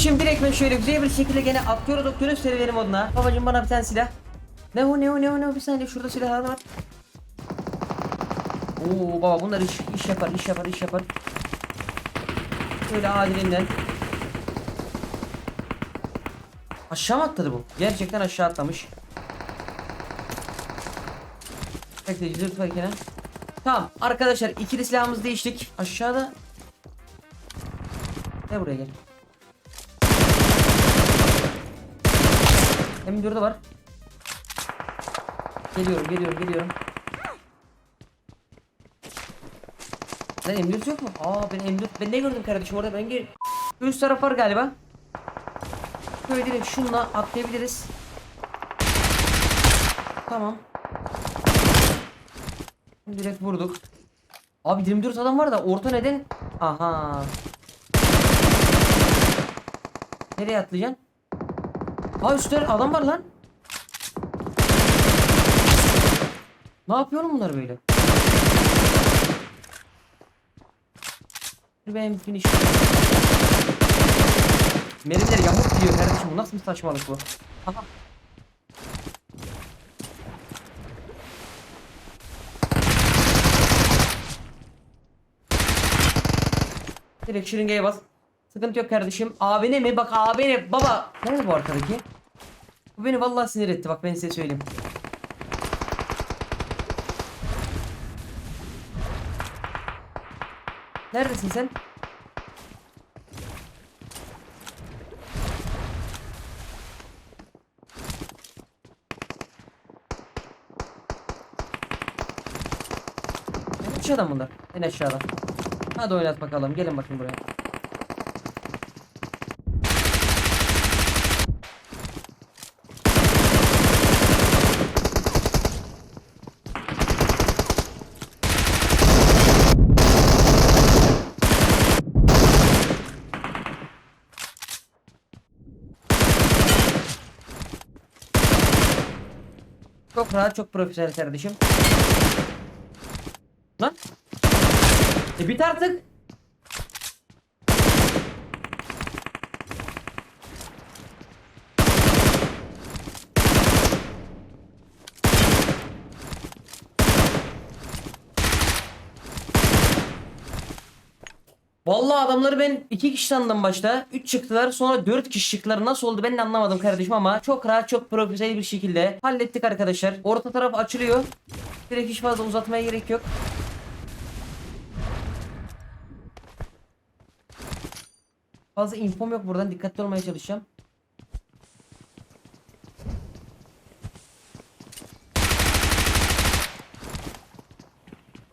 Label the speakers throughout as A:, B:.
A: Kardeşim direkt ben şöyle güzel bir şekilde gene atlıyoruz okyanus serüveni moduna. Babacım bana bir tane silah. Ne o ne o ne o ne o bir saniye şurada silahlar var. Oo baba bunlar iş, iş yapar iş yapar iş yapar. Şöyle adilinden. Aşağı mı atladı bu? Gerçekten aşağı atlamış. Bekleyici zırt var gene. Tamam arkadaşlar ikili silahımızı değiştik. Aşağıda. Gel buraya gel. M4'ü var. Geliyorum geliyorum geliyorum. Lan M4 yok mu? Aa ben M4 ben ne gördüm kardeşim orada ben gel. Üst taraf var galiba. Şöyle direkt şunla atlayabiliriz. Tamam. Direkt vurduk. Abi 24 adam var da orta neden? Aha. Nereye atlayacaksın? Ha üstte adam var lan. Ne yapıyor bunlar böyle? Benim finish. Merimler yamuk gidiyor kardeşim bu nasıl bir saçmalık bu? Aha. Direkt şırıngaya bas. Sıkıntı yok kardeşim. Abine mi? Bak abine. Baba. Nerede bu arkadaki? Bu beni vallahi sinir etti. Bak ben size söyleyeyim. Neredesin sen? Üç adam bunlar. En aşağıda. Hadi oynat bakalım. Gelin bakın buraya. Çok çok profesyonel kardeşim. Lan. E bit artık. Vallahi adamları ben iki kişi sandım başta. Üç çıktılar sonra dört kişi çıktılar. Nasıl oldu ben de anlamadım kardeşim ama çok rahat çok profesyonel bir şekilde hallettik arkadaşlar. Orta taraf açılıyor. Direkt hiç fazla uzatmaya gerek yok. Fazla infom yok buradan dikkatli olmaya çalışacağım.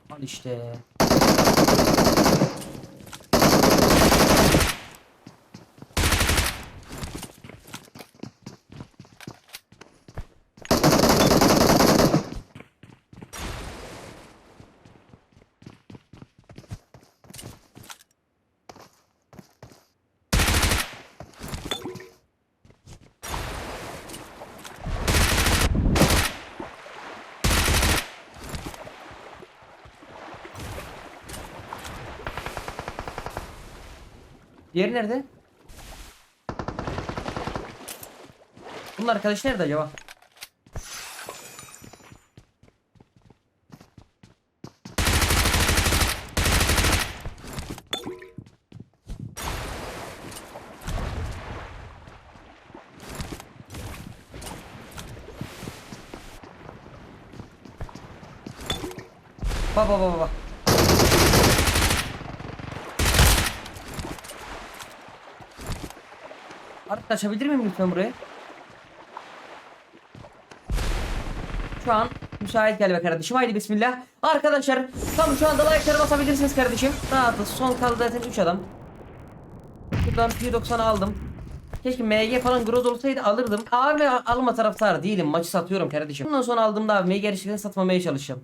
A: Al işte. Diğeri nerede? Bunun arkadaş nerede acaba? Bak bak bak bak. Açabilir miyim lütfen burayı? Şu an müsait gel be kardeşim. Haydi bismillah. Arkadaşlar tam şu anda like'ları basabilirsiniz kardeşim. Rahatız. Son kaldı zaten 3 adam. Buradan P90'ı aldım. Keşke MG falan groz olsaydı alırdım. Abi alma taraftar değilim. Maçı satıyorum kardeşim. Bundan sonra aldığımda abi MG gerçekten satmamaya çalışacağım.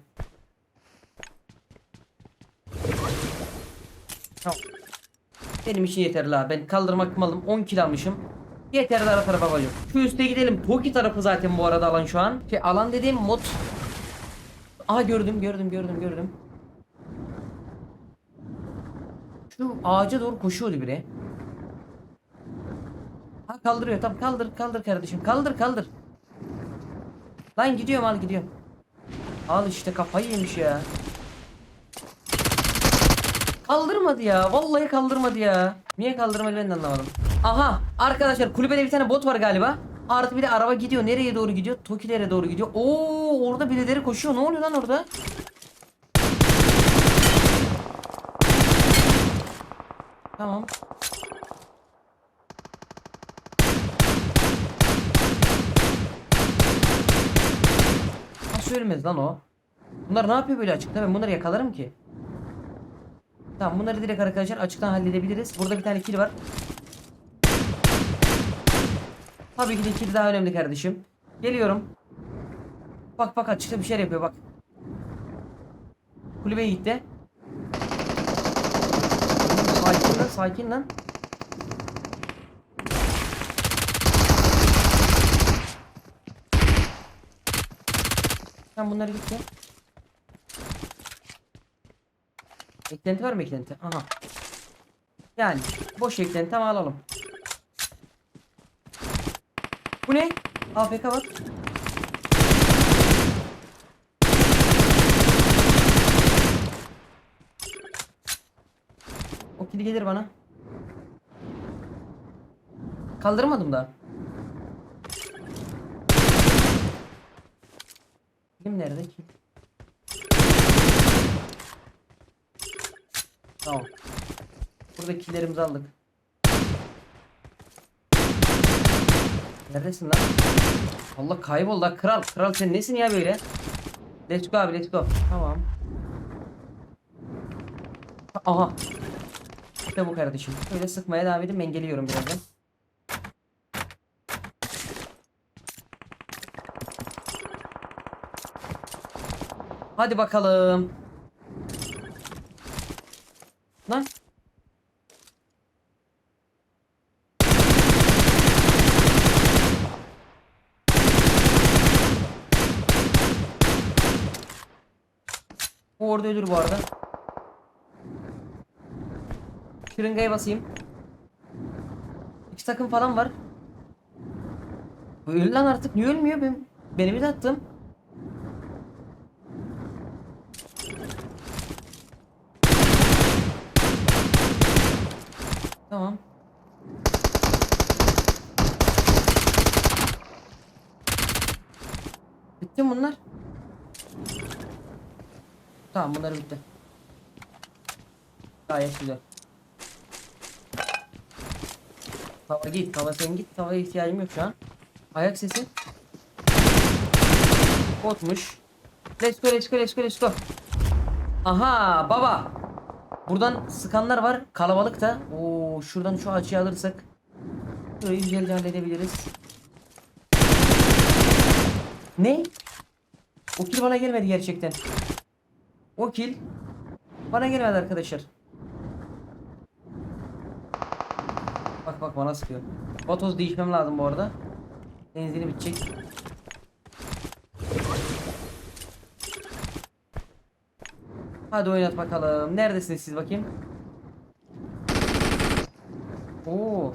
A: Tamam. Benim için yeterli ha. Ben kaldırmak malım 10 kilo almışım. Yeterli ara tarafa babacım. Şu üste gidelim. Toki tarafı zaten bu arada alan şu an. Şey alan dediğim mod. Aha gördüm gördüm gördüm gördüm. Şu ağaca doğru koşuyordu biri. Ha kaldırıyor tamam kaldır kaldır kardeşim kaldır kaldır. Lan gidiyorum al gidiyorum. Al işte kafayı yemiş ya. Kaldırmadı ya. Vallahi kaldırmadı ya. Niye kaldırmadı ben de anlamadım. Aha arkadaşlar kulübede bir tane bot var galiba. Artı bir de araba gidiyor. Nereye doğru gidiyor? Tokilere doğru gidiyor. Oo orada birileri koşuyor. Ne oluyor lan orada? Tamam. Nasıl ölmez lan o? Bunlar ne yapıyor böyle açıkta? Ben bunları yakalarım ki. Tamam bunları direkt arkadaşlar açıktan halledebiliriz. Burada bir tane kill var. Tabii ki de kill daha önemli kardeşim. Geliyorum. Bak bak açıkta bir şeyler yapıyor bak. Kulübeye gitti. Sakin lan sakin lan. Sen bunları gitti. Eklenti var mı eklenti? Aha. Yani boş eklenti ama alalım. Bu ne? AFK var. O kili gelir bana. Kaldırmadım da. Kilim nerede ki? Tamam. Burada killerimizi aldık. Neredesin lan? Allah kaybol lan kral. Kral sen nesin ya böyle? Let's go abi let's go. Tamam. Aha. İşte bu kardeşim. Böyle sıkmaya devam edin ben geliyorum birazdan. Hadi bakalım. Lan. Bu orada ölür bu arada. Şırıngaya basayım. İki takım falan var. Öl lan artık niye ölmüyor benim? Benim de attım. Tamam. Bitti bunlar? Tamam bunlar bitti. Gayet güzel. Tava git, tava sen git. Tavaya ihtiyacım yok şu an. Ayak sesi. Botmuş. Let's go, let's go, let's go, let's go. Aha baba. Buradan sıkanlar var. Kalabalık da. Oo şuradan şu açıyı alırsak. Burayı güzelce halledebiliriz. Ne? O kill bana gelmedi gerçekten. O kill bana gelmedi arkadaşlar. Bak bak bana sıkıyor. Vatoz değişmem lazım bu arada. Benzini bitecek. Hadi oynat bakalım. Neredesiniz siz bakayım? Oo.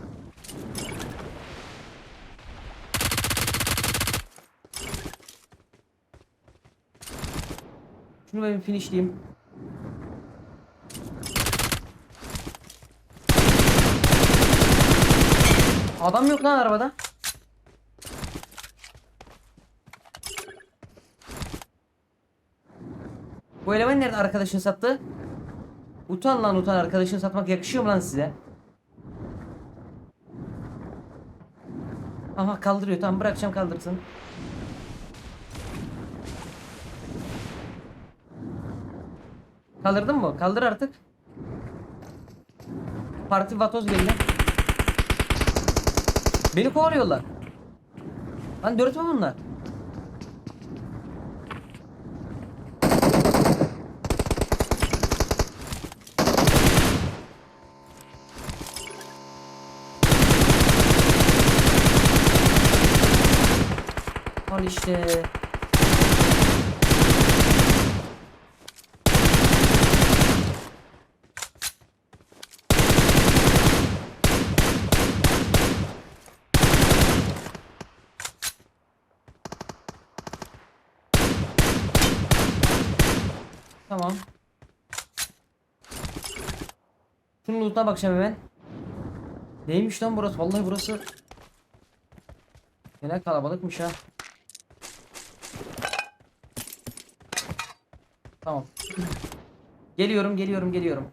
A: Şunu ben finishleyeyim. Adam yok lan arabada. Bu eleman nerede arkadaşın sattı? Utan lan utan arkadaşın satmak yakışıyor mu lan size? Aha kaldırıyor tamam bırakacağım kaldırsın. Kaldırdın mı? Kaldır artık. Parti vatoz geldi. Beni kovalıyorlar. Lan dört mü bunlar? Al. Tamam. Şunun lootuna bakacağım hemen. Neymiş lan burası? Vallahi burası Yine kalabalıkmış ha. Tamam. Geliyorum, geliyorum, geliyorum.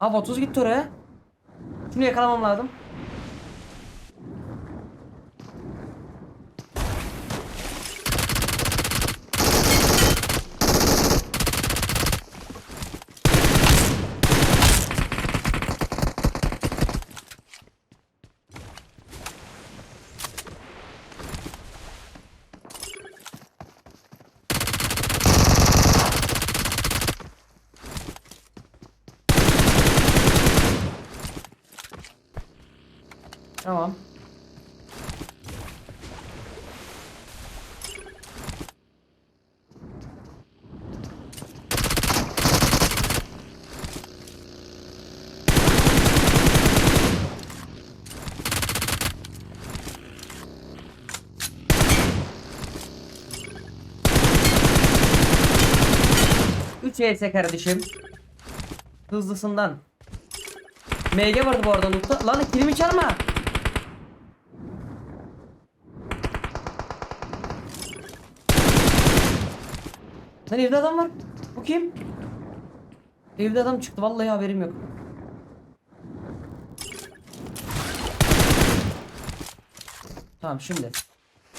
A: Abi 30 gitti oraya. Şunu yakalamam lazım. Tamam. ES kardeşim. Hızlısından. MG vardı bu arada lootta. Lan kilimi çalma. Lan evde adam var. Bu kim? Evde adam çıktı vallahi haberim yok. Tamam şimdi.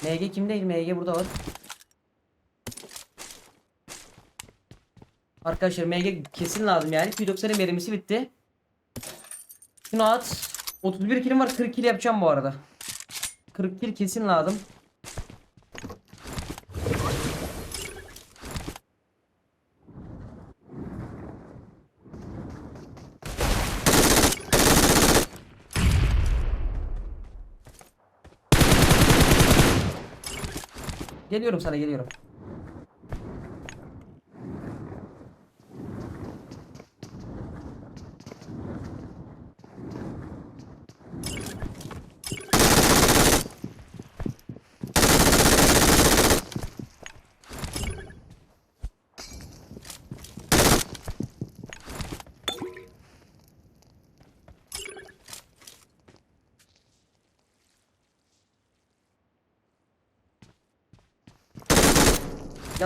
A: MG kim değil? MG burada var. Arkadaşlar MG kesin lazım yani. P90'ın mermisi bitti. Şunu at. 31 kilim var. 40 kill yapacağım bu arada. 40 kill kesin lazım. Geliyorum sana geliyorum.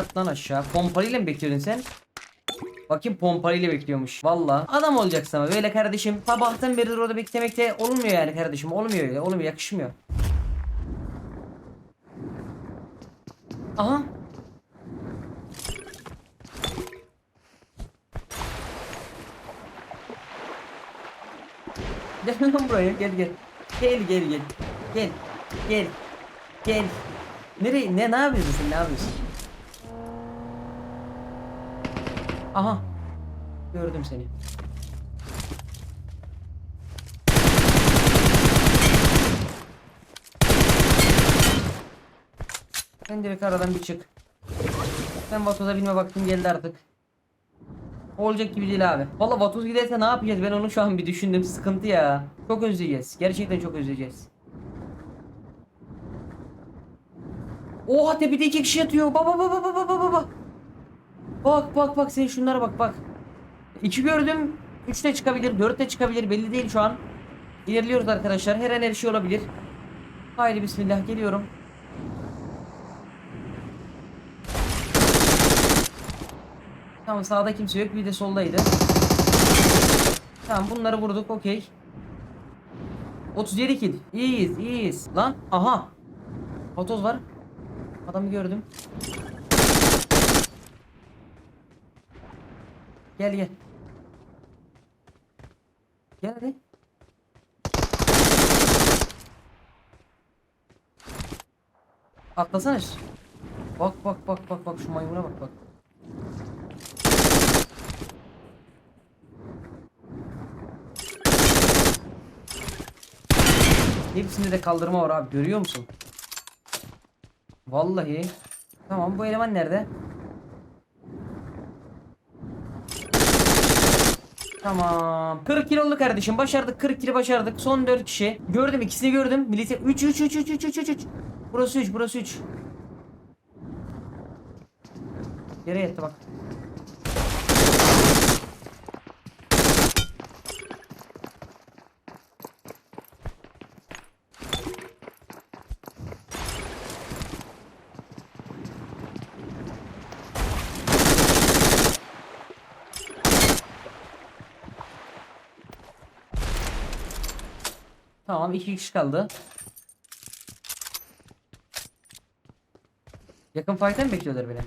A: Yat lan aşağı. Pompalıyla mı bekliyordun sen? Bakayım pompalıyla bekliyormuş. Valla. Adam olacaksın ama böyle kardeşim. Sabahtan beri orada beklemekte olmuyor yani kardeşim. Olmuyor öyle. Olmuyor. Yakışmıyor. Aha. Gel lan buraya gel gel. Gel gel gel. Gel. Gel. Gel. Nereye ne ne yapıyorsun sen ne yapıyorsun? Aha. Gördüm seni. Sen direkt aradan bir çık. Ben vatoza binme vaktim geldi artık. Olacak gibi değil abi. Valla vatoz giderse ne yapacağız ben onu şu an bir düşündüm sıkıntı ya. Çok özleyeceğiz. Gerçekten çok özleyeceğiz. Oha tepede iki kişi yatıyor. Baba baba baba baba baba. Bak bak bak sen şunlara bak bak. İki gördüm. Üç de çıkabilir. Dört de çıkabilir. Belli değil şu an. İlerliyoruz arkadaşlar. Her an her şey olabilir. Haydi bismillah geliyorum. Tamam sağda kimse yok. Bir de soldaydı. Tamam bunları vurduk. Okey. 37 kill. İyiyiz iyiyiz. Lan aha. Otoz var. Adamı gördüm. Gel gel. Gel hadi. Atlasana. şu- Bak bak bak bak bak şu maymuna bak bak. Hepsinde de kaldırma var abi görüyor musun? Vallahi. Tamam bu eleman nerede? Tamam. 40 kiloluk kardeşim başardık 40 kilo başardık. Son 4 kişi. Gördüm ikisini gördüm. Milite 3 3 3 3 3 3 3 3. Burası 3 burası 3. Yere yattı bak. Tamam iki kişi kaldı. Yakın fight'ta mı bekliyorlar beni?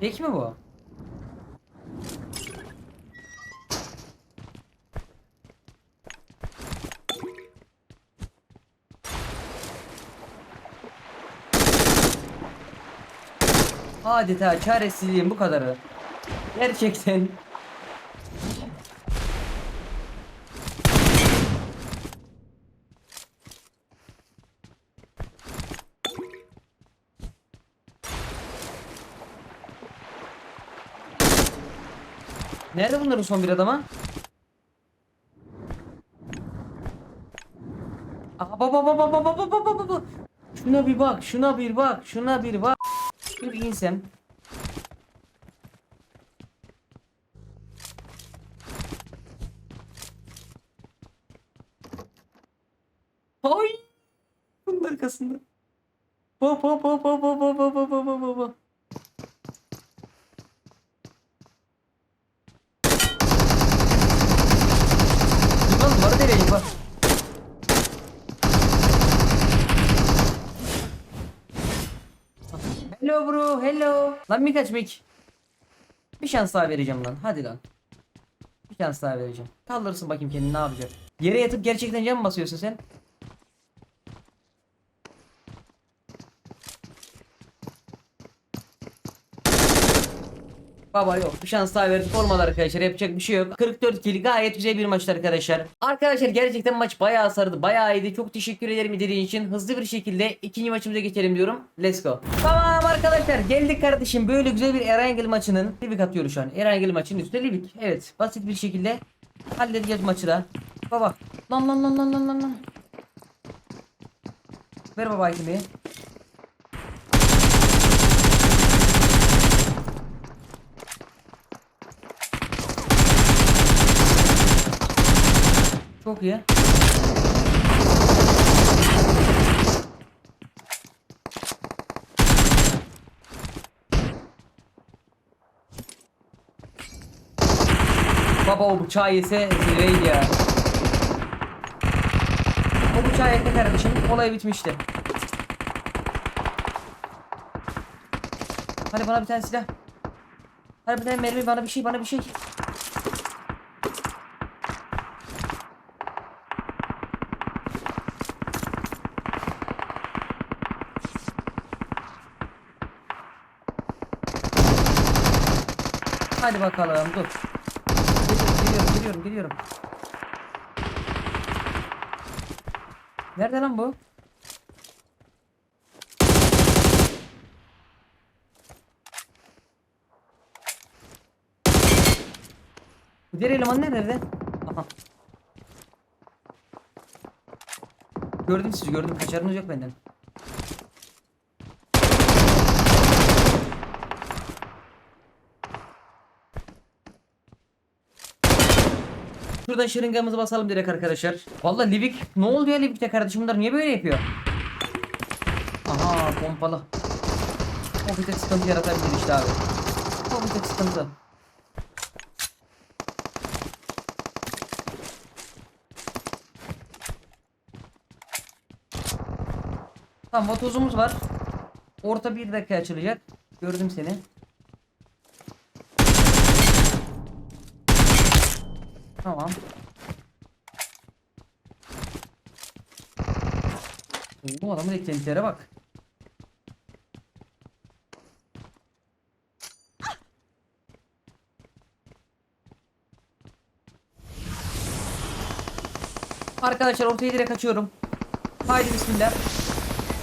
A: Tek mi bu? Adeta çaresizliğin bu kadarı. Gerçekten. Nerede bunların son bir adama? Aha baba baba baba baba baba baba. Şuna bir bak, şuna bir bak, şuna bir bak. Bir insem. Ay! Bunun arkasında. Hop hop hop hop hop hop hop hop hop hop hop. Lan duvara deleyim bak. Hello bro, hello. Lan mik aç. Bir şans daha vereceğim lan. Hadi lan. Bir şans daha vereceğim. Kaldırırsın bakayım kendini ne yapacak. Yere yatıp gerçekten mı basıyorsun sen? Baba yok bir şans daha verdik. Olmadı arkadaşlar yapacak bir şey yok. 44 kill gayet güzel bir maçtı arkadaşlar. Arkadaşlar gerçekten maç bayağı sardı bayağı iyiydi. Çok teşekkür ederim izlediğiniz için. Hızlı bir şekilde ikinci maçımıza geçelim diyorum. Let's go. Tamam arkadaşlar geldik kardeşim. Böyle güzel bir Erangel maçının Livik atıyoruz şu an. Erangel maçının üstüne Livik. Evet basit bir şekilde halledeceğiz maçı da. Baba lan lan lan lan lan lan lan. Ver baba itemi Çok iyi. Baba o bıçağı yese zirveydi ya. O bıçağı yese kardeşim olay bitmişti. Hadi bana bir tane silah. Hadi bir tane mermi bana bir şey bana bir şey. Hadi bakalım dur. Geliyorum geliyorum geliyorum. Nerede lan bu? Bu diğer eleman nerede? Aha. Gördüm sizi gördüm kaçarınız yok benden. Şuradan şırıngamızı basalım direkt arkadaşlar. Vallahi Livik ne oldu ya Livik'te kardeşim bunlar niye böyle yapıyor? Aha pompalı. O bir tek sıkıntı yaratabilir işte abi. O bir tek sıkıntı. Tamam vatozumuz var. Orta bir dakika açılacak. Gördüm seni. Tamam. Bu adamın eklentileri bak. Arkadaşlar ortaya direkt açıyorum. Haydi bismillah.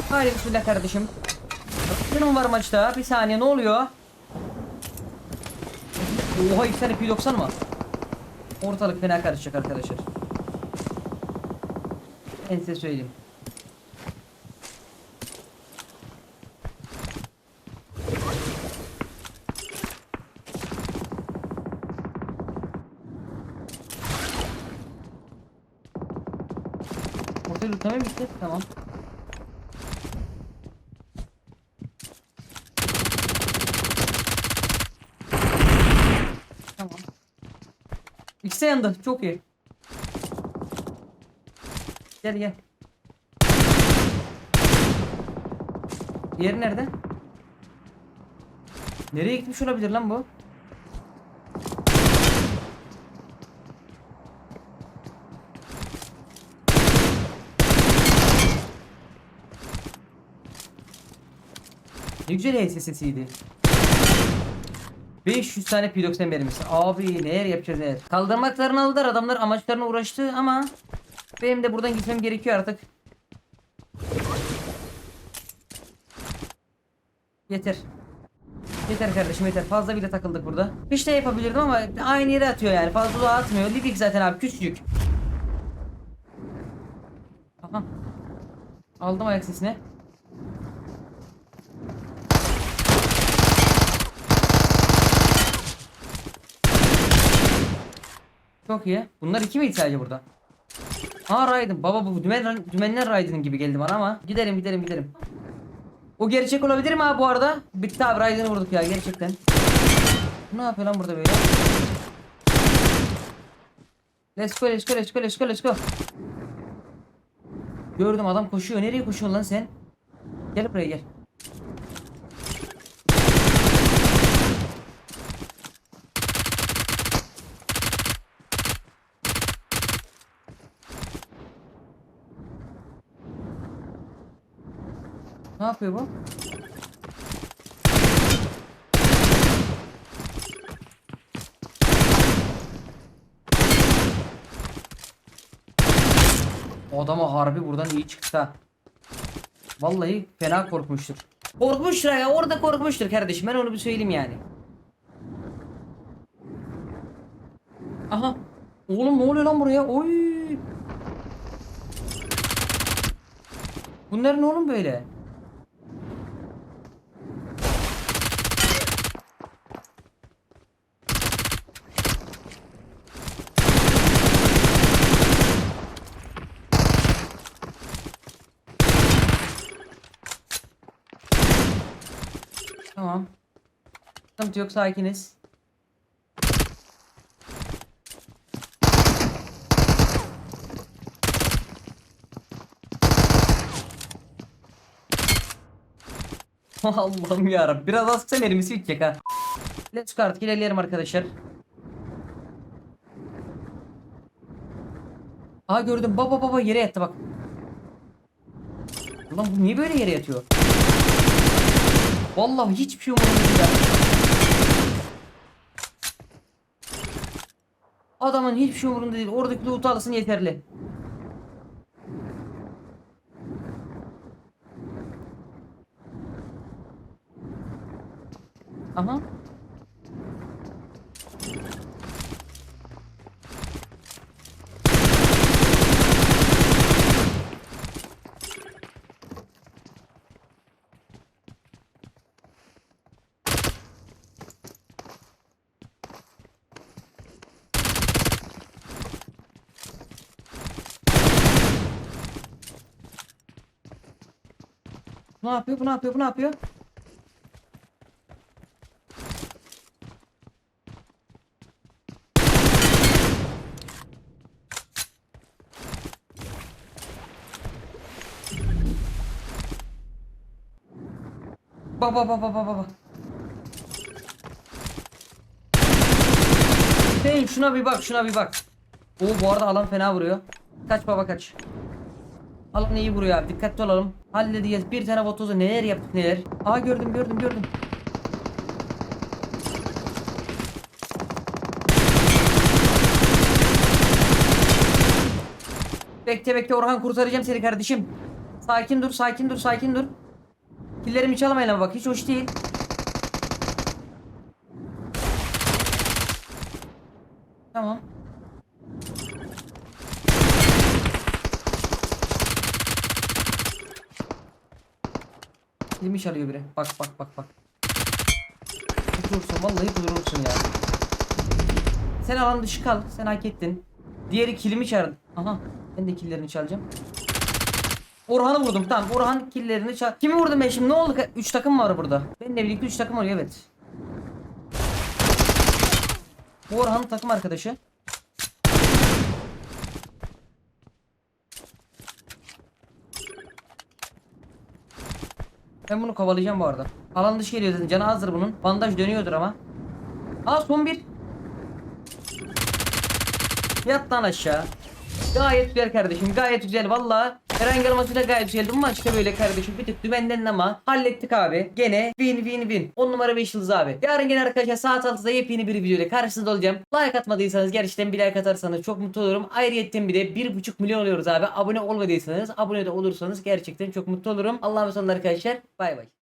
A: Haydi bismillah kardeşim. Bunun var maçta. Bir saniye ne oluyor? Oha iki tane P90 mı? Ortalık fena karışacak arkadaşlar. Ben size söyleyeyim. Lütfen bitti. Tamam. İkisi yandı. Çok iyi. Gel gel. Diğeri nerede? Nereye gitmiş olabilir lan bu? Ne güzel HS sesiydi. 500 tane P90 vermişsin. Abi neler yapacağız neler. Kaldırmaklarını aldılar adamlar amaçlarına uğraştı ama benim de buradan gitmem gerekiyor artık. Yeter. Yeter kardeşim yeter. Fazla bile takıldık burada. Bir şey yapabilirdim ama aynı yere atıyor yani. Fazla uzağa atmıyor. Livik zaten abi küçücük. Aha. Aldım ayak sesini. Çok iyi. Bunlar iki miydi sadece burada? Aa Raiden. Baba bu dümen, dümenler Raiden gibi geldi bana ama. Gidelim gidelim gidelim. O gerçek olabilir mi abi bu arada? Bitti abi Raiden'i vurduk ya gerçekten. Ne yapıyor lan burada böyle? Let's go let's go let's go let's go let's go. Gördüm adam koşuyor. Nereye koşuyor lan sen? Gel buraya gel. Ne yapıyor bu? Adama harbi buradan iyi çıktı. Vallahi fena korkmuştur. Korkmuştur ya orada korkmuştur kardeşim ben onu bir söyleyeyim yani. Aha. Oğlum ne oluyor lan buraya? Oy. Bunlar ne oğlum böyle? Tamam. Sıkıntı yok sakiniz. Allah'ım yarabbim. Biraz az kısa mermisi bitecek. Let's go artık ilerleyelim arkadaşlar. Aa gördüm. Baba baba yere yattı bak. Ulan bu niye böyle yere yatıyor? Vallahi hiçbir şey umurumda değil. Adamın hiçbir şey umurunda değil. Oradaki loot'u alsın yeterli. Aha. Bu ne yapıyor? Bu ne yapıyor? Bu ne yapıyor? Baba baba baba baba. Hey şuna bir bak şuna bir bak. Oo bu arada alan fena vuruyor. Kaç baba kaç. Alan iyi vuruyor dikkatli olalım. Halledeceğiz bir tane botozu neler yaptık neler. Aa gördüm gördüm gördüm. Bekle bekle Orhan kurtaracağım seni kardeşim. Sakin dur sakin dur sakin dur. Killerimi çalmayın ama bak hiç hoş değil. Tamam. Kilimi çalıyor biri. Bak bak bak bak. Kudurursun vallahi kudurursun ya. Sen alan dışı kal. Sen hak ettin. Diğeri kilimi çağırdı. Aha. Ben de killerini çalacağım. Orhan'ı vurdum tamam Orhan killerini çal. Kimi vurdum ben şimdi ne oldu? 3 takım var burada. Benimle birlikte 3 takım oluyor evet. Bu Orhan'ın takım arkadaşı. Ben bunu kovalayacağım bu arada. Alan dışı geliyor zaten. Canı azdır bunun. Bandaj dönüyordur ama. Aa son bir. Yat lan aşağı. Gayet güzel kardeşim. Gayet güzel. Valla herhangi olmasıyla gayet güzeldi. Maçta böyle kardeşim. Bir tık dümenden ama hallettik abi. Gene win win win. 10 numara 5 yıldız abi. Yarın gene arkadaşlar saat 6'da yepyeni bir videoyla karşınızda olacağım. Like atmadıysanız gerçekten bir like atarsanız çok mutlu olurum. Ayrıyetten bir de 1.5 milyon oluyoruz abi. Abone olmadıysanız abone de olursanız gerçekten çok mutlu olurum. Allah'a emanet arkadaşlar. Bay bay.